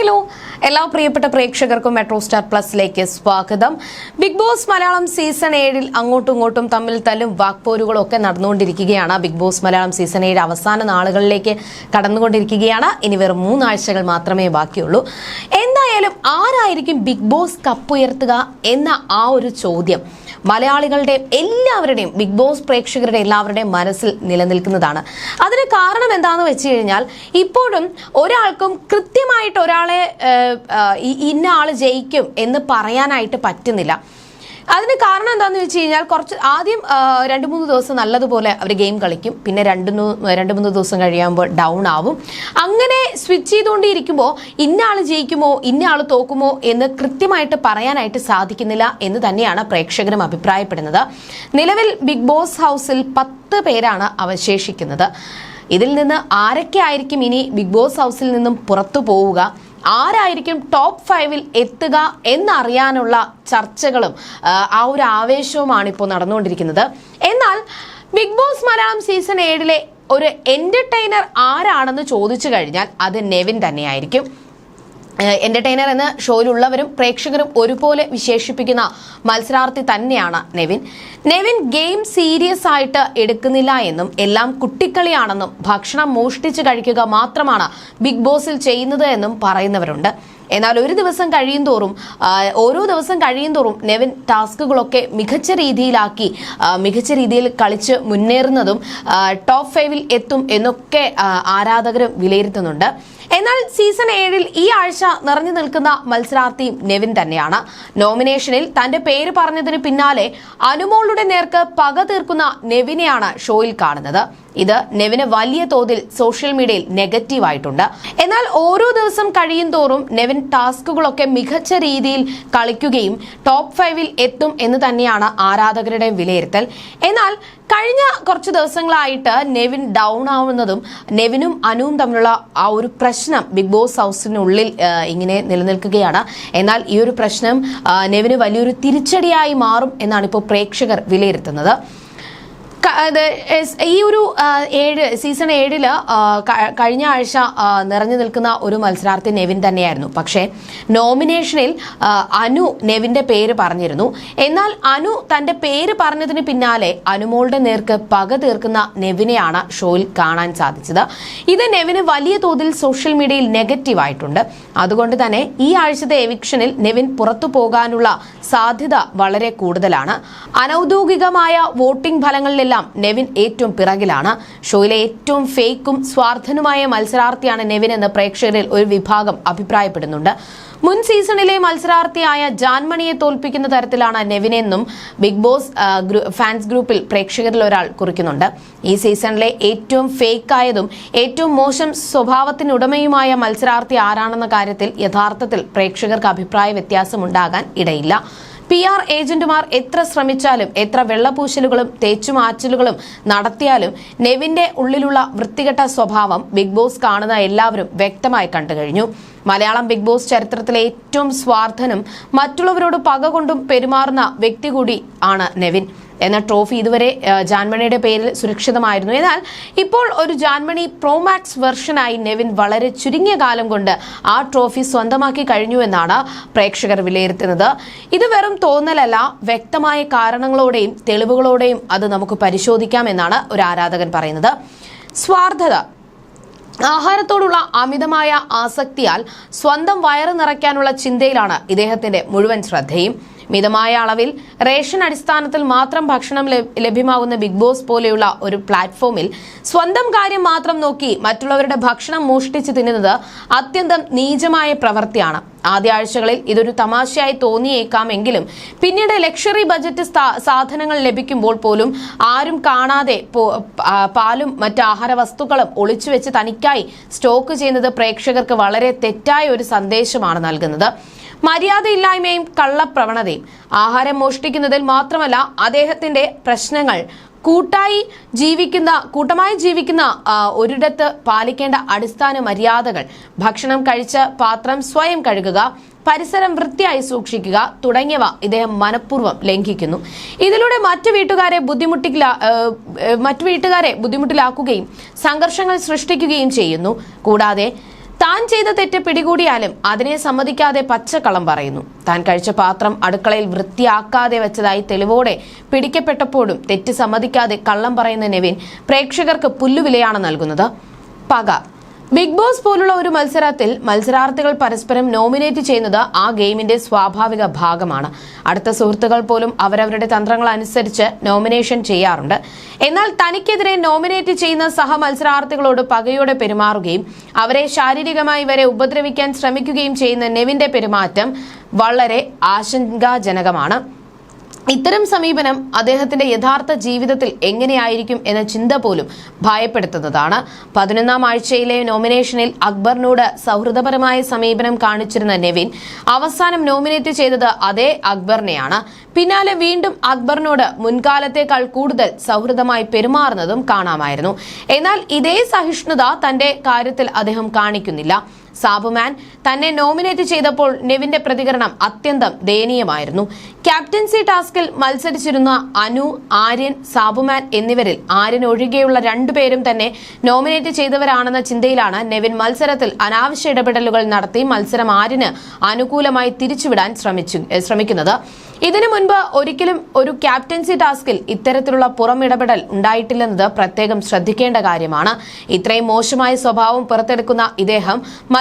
Hello എല്ലാ പ്രിയപ്പെട്ട പ്രേക്ഷകർക്കും മെട്രോ സ്റ്റാർ പ്ലസിലേക്ക് സ്വാഗതം. ബിഗ് ബോസ് മലയാളം സീസൺ ഏഴിൽ അങ്ങോട്ടും ഇങ്ങോട്ടും തമ്മിൽ തല്ലും വാക്പോരുകളും ഒക്കെ നടന്നുകൊണ്ടിരിക്കുകയാണ്. ബിഗ് ബോസ് മലയാളം സീസൺ ഏഴ് അവസാന നാളുകളിലേക്ക് കടന്നുകൊണ്ടിരിക്കുകയാണ്. ഇനി വെറും മൂന്നാഴ്ചകൾ മാത്രമേ ബാക്കിയുള്ളൂ. എന്തായാലും ആരായിരിക്കും ബിഗ് ബോസ് കപ്പ് ഉയർത്തുക എന്ന ആ ഒരു ചോദ്യം മലയാളികളുടെ എല്ലാവരുടെയും ബിഗ് ബോസ് പ്രേക്ഷകരുടെ എല്ലാവരുടെയും മനസ്സിൽ നിലനിൽക്കുന്നതാണ്. അതിന് കാരണം എന്താണെന്ന് വെച്ച് കഴിഞ്ഞാൽ ഇപ്പോഴും ഒരാൾക്കും കൃത്യമായിട്ട് ഒരാളെ ഇന്ന ആൾ ജയിക്കും എന്ന് പറയാനായിട്ട് പറ്റുന്നില്ല. അതിന് കാരണം എന്താണെന്ന് വെച്ച് കഴിഞ്ഞാൽ കുറച്ച് ആദ്യം രണ്ട് മൂന്ന് ദിവസം നല്ലതുപോലെ അവർ ഗെയിം കളിക്കും. പിന്നെ രണ്ട് രണ്ട് മൂന്ന് ദിവസം കഴിയുമ്പോൾ ഡൗൺ ആവും. അങ്ങനെ സ്വിച്ച് ചെയ്തുകൊണ്ടിരിക്കുമ്പോൾ ഇന്ന ജയിക്കുമോ ഇന്ന തോക്കുമോ എന്ന് കൃത്യമായിട്ട് പറയാനായിട്ട് സാധിക്കുന്നില്ല എന്ന് തന്നെയാണ് പ്രേക്ഷകരും അഭിപ്രായപ്പെടുന്നത്. നിലവിൽ ബിഗ് ബോസ് ഹൗസിൽ പത്ത് പേരാണ് അവശേഷിക്കുന്നത്. ഇതിൽ നിന്ന് ആരൊക്കെ ആയിരിക്കും ഇനി ബിഗ് ബോസ് ഹൗസിൽ നിന്നും പുറത്തു പോവുക ആരായിരിക്കും ടോപ്പ് ഫൈവിൽ എത്തുക എന്നറിയാനുള്ള ചർച്ചകളും ആ ഒരു ആവേശവുമാണ് ഇപ്പോൾ നടന്നുകൊണ്ടിരിക്കുന്നത്. എന്നാൽ ബിഗ് ബോസ് മലയാളം സീസൺ ഏഴിലെ ഒരു എന്റർടൈനർ ആരാണെന്ന് ചോദിച്ചു കഴിഞ്ഞാൽ അത് നെവിൻ തന്നെയായിരിക്കും. എന്റർടൈനർ എന്ന ഷോയിലുള്ളവരും പ്രേക്ഷകരും ഒരുപോലെ വിശേഷിപ്പിക്കുന്ന മത്സരാർത്ഥി തന്നെയാണ് നെവിൻ. നെവിൻ ഗെയിം സീരിയസ് ആയിട്ട് എടുക്കുന്നില്ല എന്നും എല്ലാം കുട്ടിക്കളിയാണെന്നും ഭക്ഷണം മോഷ്ടിച്ച് കഴിക്കുക മാത്രമാണ് ബിഗ് ബോസിൽ ചെയ്യുന്നത് എന്നും പറയുന്നവരുണ്ട്. എന്നാൽ ഒരു ദിവസം കഴിയും തോറും ഓരോ ദിവസം കഴിയും തോറും നെവിൻ ടാസ്കുകളൊക്കെ മികച്ച രീതിയിലാക്കി മികച്ച രീതിയിൽ കളിച്ച് മുന്നേറുന്നതും ടോപ്പ് ഫൈവിൽ എത്തും എന്നൊക്കെ ആരാധകരും വിലയിരുത്തുന്നുണ്ട്. എന്നാൽ സീസൺ ഏഴിൽ ഈ ആഴ്ച നിറഞ്ഞു നിൽക്കുന്ന മത്സരാർത്ഥി നെവിൻ തന്നെയാണ്. നോമിനേഷനിൽ തന്റെ പേര് പറഞ്ഞതിന് പിന്നാലെ അനുമോളുടെ നേർക്ക് പക തീർക്കുന്ന നെവിനെയാണ് ഷോയിൽ കാണുന്നത്. ഇത് നെവിന് വലിയ തോതിൽ സോഷ്യൽ മീഡിയയിൽ നെഗറ്റീവ് ആയിട്ടുണ്ട്. എന്നാൽ ഓരോ ദിവസം കഴിയും തോറും നെവിൻ ടാസ്കുകളൊക്കെ മികച്ച രീതിയിൽ കളിക്കുകയും ടോപ്പ് ഫൈവിൽ എത്തും എന്ന് തന്നെയാണ് ആരാധകരുടെ വിലയിരുത്തൽ. എന്നാൽ കഴിഞ്ഞ കുറച്ച് ദിവസങ്ങളായിട്ട് നെവിൻ ഡൗൺ ആവുന്നതും നെവിനും അനുവും തമ്മിലുള്ള ആ ഒരു പ്രശ്നം ബിഗ് ബോസ് ഹൗസിനുള്ളിൽ ഇങ്ങനെ നിലനിൽക്കുകയാണ്. എന്നാൽ ഈ ഒരു പ്രശ്നം നെവിന് വലിയൊരു തിരിച്ചടിയായി മാറും എന്നാണ് ഇപ്പോൾ പ്രേക്ഷകർ വിലയിരുത്തുന്നത്. ഈ ഒരു ഏഴ് സീസൺ ഏഴിൽ കഴിഞ്ഞ ആഴ്ച നിറഞ്ഞു നിൽക്കുന്ന ഒരു മത്സരാർത്ഥി നെവിൻ തന്നെയായിരുന്നു. പക്ഷേ നോമിനേഷനിൽ അനു നെവിന്റെ പേര് പറഞ്ഞിരുന്നു. എന്നാൽ അനു തന്റെ പേര് പറഞ്ഞതിന് പിന്നാലെ അനുമോളുടെ നേർക്ക് പക തീർക്കുന്ന നെവിനെയാണ് ഷോയിൽ കാണാൻ സാധിച്ചത്. ഇത് നെവിന് വലിയ തോതിൽ സോഷ്യൽ മീഡിയയിൽ നെഗറ്റീവായിട്ടുണ്ട് അതുകൊണ്ട് തന്നെ ഈ ആഴ്ചത്തെ എവിക്ഷനിൽ നെവിൻ പുറത്തു പോകാനുള്ള സാധ്യത വളരെ കൂടുതലാണ്. അനൌദ്യോഗികമായ വോട്ടിംഗ് ഫലങ്ങളിലെല്ലാം നെവിൻ ഏറ്റവും പിറകിലാണ്. ഷോയിലെ ഏറ്റവും ഫേക്കും സ്വാർത്ഥനുമായ മത്സരാർത്ഥിയാണ് നെവിൻ എന്ന് പ്രേക്ഷകരിൽ ഒരു വിഭാഗം അഭിപ്രായപ്പെടുന്നുണ്ട്. മുൻ സീസണിലെ മത്സരാർത്ഥിയായ ജാൻമണിയെ തോൽപ്പിക്കുന്ന തരത്തിലാണ് നെവിനെന്നും ബിഗ് ബോസ് ഫാൻസ് ഗ്രൂപ്പിൽ പ്രേക്ഷകരിൽ ഒരാൾ കുറിക്കുന്നുണ്ട്. ഈ സീസണിലെ ഏറ്റവും ഫേക്കായതും ഏറ്റവും മോശം സ്വഭാവത്തിനുടമയുമായ മത്സരാർത്ഥി ആരാണെന്ന കാര്യത്തിൽ യഥാർത്ഥത്തിൽ പ്രേക്ഷകർക്ക് അഭിപ്രായ വ്യത്യാസമുണ്ടാകാൻ ഇടയില്ല. പി ആർ ഏജന്റുമാർ എത്ര ശ്രമിച്ചാലും എത്ര വെള്ളപൂശലുകളും തേച്ചുമാറ്റലുകളും നടത്തിയാലും നെവിന്റെ ഉള്ളിലുള്ള വൃത്തികെട്ട സ്വഭാവം ബിഗ് ബോസ് കാണുന്ന എല്ലാവരും വ്യക്തമായി കണ്ടു കഴിഞ്ഞു മലയാളം ബിഗ് ബോസ് ചരിത്രത്തിലെ ഏറ്റവും സ്വാർത്ഥനും മറ്റുള്ളവരോട് പക കൊണ്ടും പെരുമാറുന്ന വ്യക്തി കൂടി ആണ് നെവിൻ. എന്ന ട്രോഫി ഇതുവരെ ജാൻമണിയുടെ പേരിൽ സുരക്ഷിതമായിരുന്നു. എന്നാൽ ഇപ്പോൾ ഒരു ജാൻമണി പ്രോമാക്സ് വെർഷനായി നെവിൻ വളരെ ചുരുങ്ങിയ കാലം കൊണ്ട് ആ ട്രോഫി സ്വന്തമാക്കി കഴിഞ്ഞു എന്നാണ് പ്രേക്ഷകർ വിലയിരുത്തുന്നത്. ഇത് വെറും തോന്നലല്ല വ്യക്തമായ കാരണങ്ങളോടെയും തെളിവുകളോടെയും അത് നമുക്ക് പരിശോധിക്കാം എന്നാണ് ഒരു ആരാധകൻ പറയുന്നത്. സ്വാർത്ഥത. ആഹാരത്തോടുള്ള അമിതമായ ആസക്തിയാൽ സ്വന്തം വയറ് നിറയ്ക്കാനുള്ള ചിന്തയിലാണ് ഇദ്ദേഹത്തിന്റെ മുഴുവൻ ശ്രദ്ധയും. മിതമായ അളവിൽ റേഷൻ അടിസ്ഥാനത്തിൽ മാത്രം ഭക്ഷണം ലഭ്യമാകുന്ന ബിഗ് ബോസ് പോലെയുള്ള ഒരു പ്ലാറ്റ്ഫോമിൽ സ്വന്തം കാര്യം മാത്രം നോക്കി മറ്റുള്ളവരുടെ ഭക്ഷണം മോഷ്ടിച്ച് തിന്നുന്നത് അത്യന്തം നീചമായ പ്രവൃത്തിയാണ്. ആദ്യ ആഴ്ചകളിൽ ഇതൊരു തമാശയായി തോന്നിയേക്കാമെങ്കിലും പിന്നീട് ലക്ഷറി ബജറ്റ് സാധനങ്ങൾ ലഭിക്കുമ്പോൾ പോലും ആരും കാണാതെ പാലും മറ്റ് ആഹാര വസ്തുക്കളും ഒളിച്ചുവെച്ച് തനിക്കായി സ്റ്റോക്ക് ചെയ്യുന്നത് പ്രേക്ഷകർക്ക് വളരെ തെറ്റായ ഒരു സന്ദേശമാണ് നൽകുന്നത്. മര്യാദയില്ലായ്മയും കള്ളപ്രവണതയും. ആഹാരം മോഷ്ടിക്കുന്നതിൽ മാത്രമല്ല അദ്ദേഹത്തിന്റെ പ്രശ്നങ്ങൾ. കൂട്ടായി ജീവിക്കുന്ന കൂട്ടമായി ജീവിക്കുന്ന ഒരിടത്ത് പാലിക്കേണ്ട അടിസ്ഥാന മര്യാദകൾ. ഭക്ഷണം കഴിച്ച് പാത്രം സ്വയം കഴുകുക പരിസരം വൃത്തിയായി സൂക്ഷിക്കുക തുടങ്ങിയവ ഇദ്ദേഹം മനഃപൂർവം ലംഘിക്കുന്നു. ഇതിലൂടെ മറ്റു വീട്ടുകാരെ ഏഹ്, മറ്റു വീട്ടുകാരെ ബുദ്ധിമുട്ടിലാക്കുകയും സംഘർഷങ്ങൾ സൃഷ്ടിക്കുകയും ചെയ്യുന്നു. കൂടാതെ താൻ ചെയ്ത തെറ്റ് പിടികൂടിയാലും അതിനെ സമ്മതിക്കാതെ പച്ചക്കളം പറയുന്നു. താൻ കഴിച്ച പാത്രം അടുക്കളയിൽ വൃത്തിയാക്കാതെ വെച്ചതായി തെളിവോടെ പിടിക്കപ്പെട്ടപ്പോഴും തെറ്റ് സമ്മതിക്കാതെ കള്ളം പറയുന്ന നെവിൻ പ്രേക്ഷകർക്ക് പുല്ലുവിലയാണ് നൽകുന്നത്. പക. ബിഗ് ബോസ് പോലുള്ള ഒരു മത്സരത്തിൽ മത്സരാർത്ഥികൾ പരസ്പരം നോമിനേറ്റ് ചെയ്യുന്നത് ആ ഗെയിമിന്റെ സ്വാഭാവിക ഭാഗമാണ്. അടുത്ത സുഹൃത്തുക്കൾ പോലും അവരവരുടെ തന്ത്രങ്ങൾ അനുസരിച്ച് നോമിനേഷൻ ചെയ്യാറുണ്ട്. എന്നാൽ തനിക്കെതിരെ നോമിനേറ്റ് ചെയ്യുന്ന സഹ മത്സരാർത്ഥികളോട് പകയോടെ പെരുമാറുകയും അവരെ ശാരീരികമായി വരെ ഉപദ്രവിക്കാൻ ശ്രമിക്കുകയും ചെയ്യുന്ന നെവിന്റെ പെരുമാറ്റം വളരെ ആശങ്കാജനകമാണ്. ഇത്തരം സമീപനം അദ്ദേഹത്തിന്റെ യഥാർത്ഥ ജീവിതത്തിൽ എങ്ങനെയായിരിക്കും എന്ന ചിന്ത പോലും ഭയപ്പെടുത്തുന്നതാണ്. പതിനൊന്നാം ആഴ്ചയിലെ നോമിനേഷനിൽ അക്ബറിനോട് സൗഹൃദപരമായ സമീപനം കാണിച്ചിരുന്ന നെവിൻ അവസാനം നോമിനേറ്റ് ചെയ്തത് അതേ അക്ബറിനെയാണ്. പിന്നാലെ വീണ്ടും അക്ബറിനോട് മുൻകാലത്തേക്കാൾ കൂടുതൽ സൗഹൃദമായി പെരുമാറുന്നതും കാണാമായിരുന്നു. എന്നാൽ ഇതേ സഹിഷ്ണുത തന്റെ കാര്യത്തിൽ അദ്ദേഹം കാണിക്കുന്നില്ല. സാബുമാൻ തന്നെ നോമിനേറ്റ് ചെയ്തപ്പോൾ നെവിന്റെ പ്രതികരണം അത്യന്തം ദയനീയമായിരുന്നു. ക്യാപ്റ്റൻസി ടാസ്കിൽ മത്സരിച്ചിരുന്ന അനു ആര്യൻ സാബുമാൻ എന്നിവരിൽ ആര്യൻ ഒഴികെയുള്ള രണ്ടുപേരും തന്നെ നോമിനേറ്റ് ചെയ്തവരാണെന്ന ചിന്തയിലാണ് നെവിൻ മത്സരത്തിൽ അനാവശ്യ ഇടപെടലുകൾ നടത്തി മത്സരം ആര്യന് അനുകൂലമായി തിരിച്ചുവിടാൻ ശ്രമിച്ചു ശ്രമിക്കുന്നത്. ഇതിനു മുൻപ് ഒരിക്കലും ഒരു ക്യാപ്റ്റൻസി ടാസ്കിൽ ഇത്തരത്തിലുള്ള പുറമിടപെടൽ ഉണ്ടായിട്ടില്ലെന്നത് പ്രത്യേകം ശ്രദ്ധിക്കേണ്ട കാര്യമാണ്. ഇത്രയും മോശമായ സ്വഭാവം പുറത്തെടുക്കുന്ന ഇദ്ദേഹം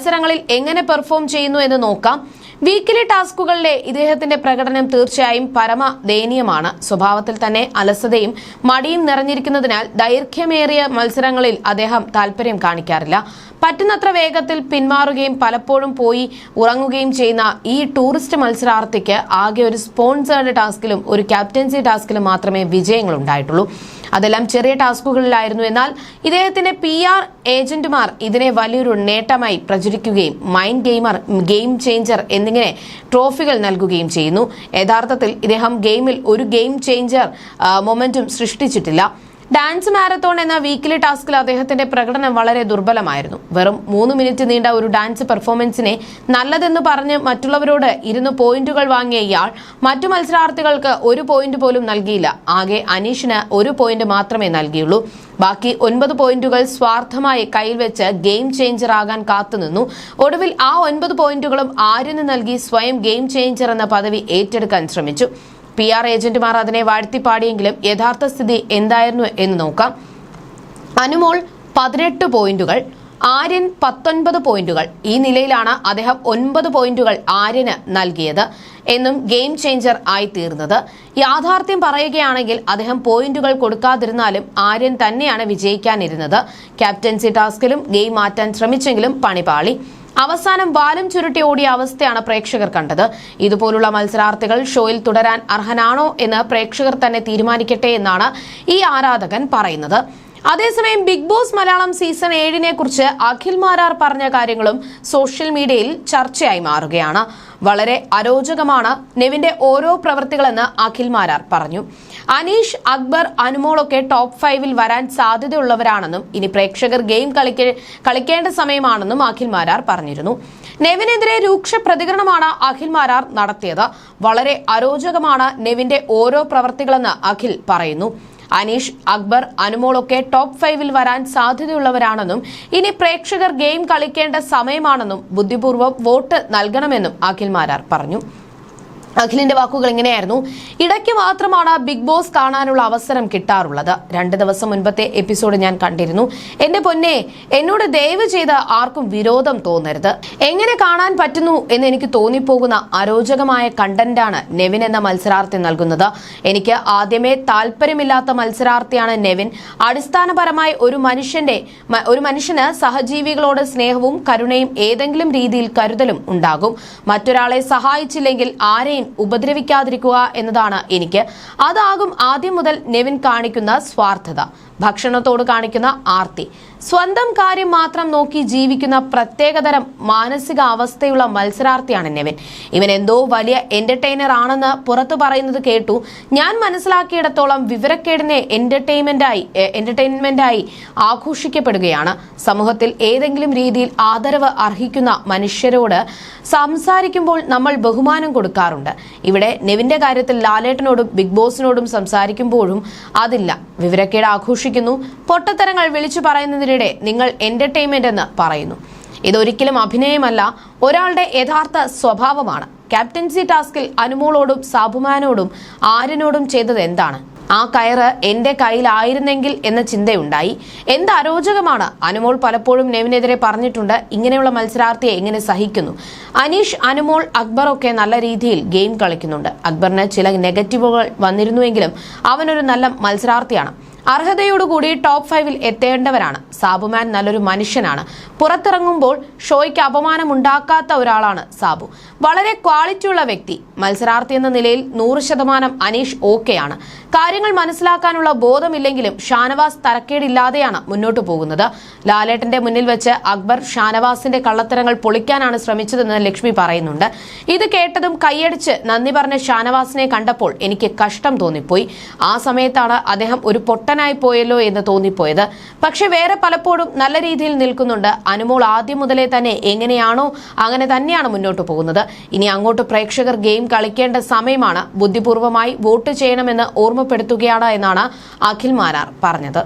മത്സരങ്ങളിൽ എങ്ങനെ പെർഫോം ചെയ്യുന്നു എന്ന് നോക്കാം. വീക്കിലി ടാസ്കുകളിലെ ഇദ്ദേഹത്തിന്റെ പ്രകടനം തീർച്ചയായും പരമ ദയനീയമാണ് സ്വഭാവത്തിൽ തന്നെ അലസതയും മടിയും നിറഞ്ഞിരിക്കുന്നതിനാൽ ദൈർഘ്യമേറിയ മത്സരങ്ങളിൽ അദ്ദേഹം താല്പര്യം കാണിക്കാറില്ല. പറ്റുന്നത്ര വേഗത്തിൽ പിന്മാറുകയും പലപ്പോഴും പോയി ഉറങ്ങുകയും ചെയ്യുന്ന ഈ ടൂറിസ്റ്റ് മത്സരാർത്ഥിക്ക് ആകെ ഒരു സ്പോൺസേർഡ് ടാസ്കിലും ഒരു ക്യാപ്റ്റൻസി ടാസ്കിലും മാത്രമേ വിജയങ്ങൾ ഉണ്ടായിട്ടുള്ളൂ അതെല്ലാം ചെറിയ ടാസ്കുകളിലായിരുന്നു. എന്നാൽ ഇദ്ദേഹത്തിന്റെ പി ആർ ഏജന്റുമാർ ഇതിനെ വലിയൊരു നേട്ടമായി പ്രചരിക്കുകയും മൈൻഡ് ഗെയിമർ ഗെയിം ചേഞ്ചർ എന്നിങ്ങനെ ട്രോഫികൾ നൽകുകയും ചെയ്യുന്നു. യഥാർത്ഥത്തിൽ ഇദ്ദേഹം ഗെയിമിൽ ഒരു ഗെയിം ചേഞ്ചർ മൊമെന്റും സൃഷ്ടിച്ചിട്ടില്ല. ഡാൻസ് മാരത്തോൺ എന്ന വീക്കിലി ടാസ്കിൽ അദ്ദേഹത്തിന്റെ പ്രകടനം വളരെ ദുർബലമായിരുന്നു. വെറും മൂന്ന് മിനിറ്റ് നീണ്ട ഒരു ഡാൻസ് പെർഫോമൻസിനെ നല്ലതെന്ന് പറഞ്ഞ് മറ്റുള്ളവരോട് ഇരുന്ന് പോയിന്റുകൾ വാങ്ങിയ ഇയാൾ മറ്റു മത്സരാർത്ഥികൾക്ക് ഒരു പോയിന്റ് പോലും നൽകിയില്ല. ആകെ അനീഷിന് ഒരു പോയിന്റ് മാത്രമേ നൽകിയുള്ളൂ. ബാക്കി ഒൻപത് പോയിന്റുകൾ സ്വാർത്ഥമായി കയ്യിൽ വെച്ച് ഗെയിം ചേഞ്ചർ ആകാൻ കാത്തുനിന്നു ഒടുവിൽ ആ ഒൻപത് പോയിന്റുകളും ആരിന് നൽകി സ്വയം ഗെയിം ചേഞ്ചർ എന്ന പദവി ഏറ്റെടുക്കാൻ ശ്രമിച്ചു. പി ആർ ഏജന്റുമാർ അതിനെ വാഴ്ത്തിപ്പാടിയെങ്കിലും യഥാർത്ഥ സ്ഥിതി എന്തായിരുന്നു എന്ന് നോക്കാം. അനുമോൾ പതിനെട്ട് പോയിന്റുകൾ ആര്യൻ പത്തൊൻപത് പോയിന്റുകൾ. ഈ നിലയിലാണ് അദ്ദേഹം ഒൻപത് പോയിന്റുകൾ ആര്യന് നൽകിയത് എന്നും ഗെയിം ചേഞ്ചർ ആയി തീർന്നത്. യാഥാർത്ഥ്യം പറയുകയാണെങ്കിൽ അദ്ദേഹം പോയിന്റുകൾ കൊടുക്കാതിരുന്നാലും ആര്യൻ തന്നെയാണ് വിജയിക്കാനിരുന്നത്. ക്യാപ്റ്റൻസി ടാസ്കിലും ഗെയിം മാറ്റാൻ ശ്രമിച്ചെങ്കിലും പണിപാളി. അവസാനം വാലും ചുരുട്ടി ഓടിയ അവസ്ഥയാണ് പ്രേക്ഷകർ കണ്ടത്. ഇതുപോലുള്ള മത്സരാർത്ഥികൾ ഷോയിൽ തുടരാൻ അർഹനാണോ എന്ന് പ്രേക്ഷകർ തന്നെ തീരുമാനിക്കട്ടെ എന്നാണ് ഈ ആരാധകൻ പറയുന്നത്. അതേസമയം ബിഗ് ബോസ് മലയാളം സീസൺ ഏഴിനെ കുറിച്ച് അഖിൽ മാരാർ പറഞ്ഞ കാര്യങ്ങളും സോഷ്യൽ മീഡിയയിൽ ചർച്ചയായി മാറുകയാണ്. വളരെ അരോചകമാണ് നെവിന്റെ ഓരോ പ്രവൃത്തികളെന്ന് അഖിൽ മാരാർ പറഞ്ഞു. അനീഷ് അക്ബർ അനുമോളൊക്കെ ടോപ്പ് ഫൈവിൽ വരാൻ സാധ്യതയുള്ളവരാണെന്നും ഇനി പ്രേക്ഷകർ ഗെയിം കളിക്ക കളിക്കേണ്ട സമയമാണെന്നും അഖിൽ മാരാർ പറഞ്ഞിരുന്നു. നെവിനെതിരെ രൂക്ഷ പ്രതികരണമാണ് അഖിൽ മാരാർ നടത്തിയത്. വളരെ അരോചകമാണ് നെവിന്റെ ഓരോ പ്രവർത്തികളെന്ന് അഖിൽ പറയുന്നു. അനീഷ് അക്ബർ അനുമോളൊക്കെ ടോപ്പ് ഫൈവിൽ വരാൻ സാധ്യതയുള്ളവരാണെന്നും ഇനി പ്രേക്ഷകർ ഗെയിം കളിക്കേണ്ട സമയമാണെന്നും ബുദ്ധിപൂർവം വോട്ട് നൽകണമെന്നും അഖിൽ മാരാർ പറഞ്ഞു. അഖിലിന്റെ വാക്കുകൾ ഇങ്ങനെയായിരുന്നു. ഇടയ്ക്ക് മാത്രമാണ് ബിഗ് ബോസ് കാണാനുള്ള അവസരം കിട്ടാറുള്ളത്. രണ്ട് ദിവസം മുൻപത്തെ എപ്പിസോഡ് ഞാൻ കണ്ടിരുന്നു. എന്റെ പൊന്നെ എന്നോട് ദയവ് ചെയ്ത് ആർക്കും വിരോധം തോന്നരുത്. എങ്ങനെ കാണാൻ പറ്റുന്നു എന്ന് എനിക്ക് തോന്നിപ്പോകുന്ന അരോചകമായ കണ്ടന്റാണ് നെവിൻ എന്ന മത്സരാർത്ഥി നൽകുന്നത്. എനിക്ക് ആദ്യമേ താല്പര്യമില്ലാത്ത മത്സരാർത്ഥിയാണ് നെവിൻ. അടിസ്ഥാനപരമായി ഒരു മനുഷ്യന്റെ ഒരു മനുഷ്യന് സഹജീവികളോട് സ്നേഹവും കരുണയും ഏതെങ്കിലും രീതിയിൽ കരുതലും ഉണ്ടാകും. മറ്റൊരാളെ സഹായിച്ചില്ലെങ്കിൽ ആരെയും ഉപദ്രവിക്കാതിരിക്കുക എന്നതാണ് എനിക്ക്. അതാകും ആദ്യം മുതൽ നെവിൻ കാണിക്കുന്ന സ്വാർത്ഥത. ഭക്ഷണത്തോട് കാണിക്കുന്ന ആർത്തി. സ്വന്തം കാര്യം മാത്രം നോക്കി ജീവിക്കുന്ന പ്രത്യേകതരം മാനസികാവസ്ഥയുള്ള മത്സരാർത്ഥിയാണ് നെവിൻ. ഇവൻ എന്തോ വലിയ എന്റർടൈനർ ആണെന്ന് പുറത്തു പറയുന്നത് കേട്ടു. ഞാൻ മനസ്സിലാക്കിയിടത്തോളം വിവരക്കേടിനെ എന്റർടൈൻമെന്റായി എന്റർടൈൻമെന്റായി ആഘോഷിക്കപ്പെടുകയാണ്. സമൂഹത്തിൽ ഏതെങ്കിലും രീതിയിൽ ആദരവ് അർഹിക്കുന്ന മനുഷ്യരോട് സംസാരിക്കുമ്പോൾ നമ്മൾ ബഹുമാനം കൊടുക്കാറുണ്ട്. ഇവിടെ നെവിന്റെ കാര്യത്തിൽ ലാലേട്ടനോടും ബിഗ് ബോസിനോടും സംസാരിക്കുമ്പോഴും അതില്ല. വിവരക്കേട് ആഘോഷിക്കുന്നു. പൊട്ടത്തരങ്ങൾ വിളിച്ചു പറയുന്നതിനിടെ നിങ്ങൾ എന്റർടൈൻമെന്റ് എന്ന് പറയുന്നു. ഇതൊരിക്കലും അഭിനയമല്ല ഒരാളുടെ യഥാർത്ഥ സ്വഭാവമാണ്. ക്യാപ്റ്റൻസി ടാസ്കിൽ അനുമോളോടും സാബുമാനോടും ആര്യനോടും ചെയ്തത് എന്താണ്? ആ കയറ് എന്റെ കയ്യിലായിരുന്നെങ്കിൽ എന്ന ചിന്തയുണ്ടായി. എന്ത് അരോചകമാണ്? അനുമോൾ പലപ്പോഴും നെവിനെതിരെ പറഞ്ഞിട്ടുണ്ട് ഇങ്ങനെയുള്ള മത്സരാർത്ഥിയെ എങ്ങനെ സഹിക്കുന്നു. അനീഷ് അനുമോൾ അക്ബർ ഒക്കെ നല്ല രീതിയിൽ ഗെയിം കളിക്കുന്നുണ്ട്. അക്ബറിന് ചില നെഗറ്റീവുകൾ വന്നിരുന്നുവെങ്കിലും അവനൊരു നല്ല മത്സരാർത്ഥിയാണ്. അർഹതയോടുകൂടി ടോപ്പ് ഫൈവിൽ എത്തേണ്ടവരാണ്. സാബുമാൻ നല്ലൊരു മനുഷ്യനാണ്. പുറത്തിറങ്ങുമ്പോൾ ഷോയ്ക്ക് അപമാനമുണ്ടാക്കാത്ത ഒരാളാണ് സാബു. വളരെ ക്വാളിറ്റിയുള്ള വ്യക്തി. മത്സരാർത്ഥി എന്ന നിലയിൽ നൂറ് ശതമാനം അനീഷ് ഓക്കെയാണ് കാര്യങ്ങൾ മനസ്സിലാക്കാനുള്ള ബോധമില്ലെങ്കിലും ഷാനവാസ് തരക്കേടില്ലാതെയാണ് മുന്നോട്ടു പോകുന്നത്. ലാലേട്ടന്റെ മുന്നിൽ വെച്ച് അക്ബർ ഷാനവാസിന്റെ കള്ളത്തരങ്ങൾ പൊളിക്കാനാണ് ശ്രമിച്ചതെന്ന് ലക്ഷ്മി പറയുന്നുണ്ട്. ഇത് കേട്ടതും കൈയടിച്ച് നന്ദി പറഞ്ഞ ഷാനവാസിനെ കണ്ടപ്പോൾ എനിക്ക് കഷ്ടം തോന്നിപ്പോയി. ആ സമയത്താണ് അദ്ദേഹം ഒരു പൊട്ടനായി പോയല്ലോ എന്ന് തോന്നിപ്പോയത്. പക്ഷെ വേറെ പലപ്പോഴും നല്ല രീതിയിൽ നിൽക്കുന്നുണ്ട്. അനുമോൾ ആദ്യം മുതലേ തന്നെ എങ്ങനെയാണോ അങ്ങനെ തന്നെയാണ് മുന്നോട്ട് പോകുന്നത്. ഇനി അങ്ങോട്ട് പ്രേക്ഷകർ ഗെയിം കളിക്കേണ്ട സമയമാണ്. ബുദ്ധിപൂർവമായി വോട്ട് ചെയ്യണമെന്ന് ഓർമ്മപ്പെടുത്തുകയാണ് എന്നാണ് അഖിൽ മാരാർ പറഞ്ഞത്.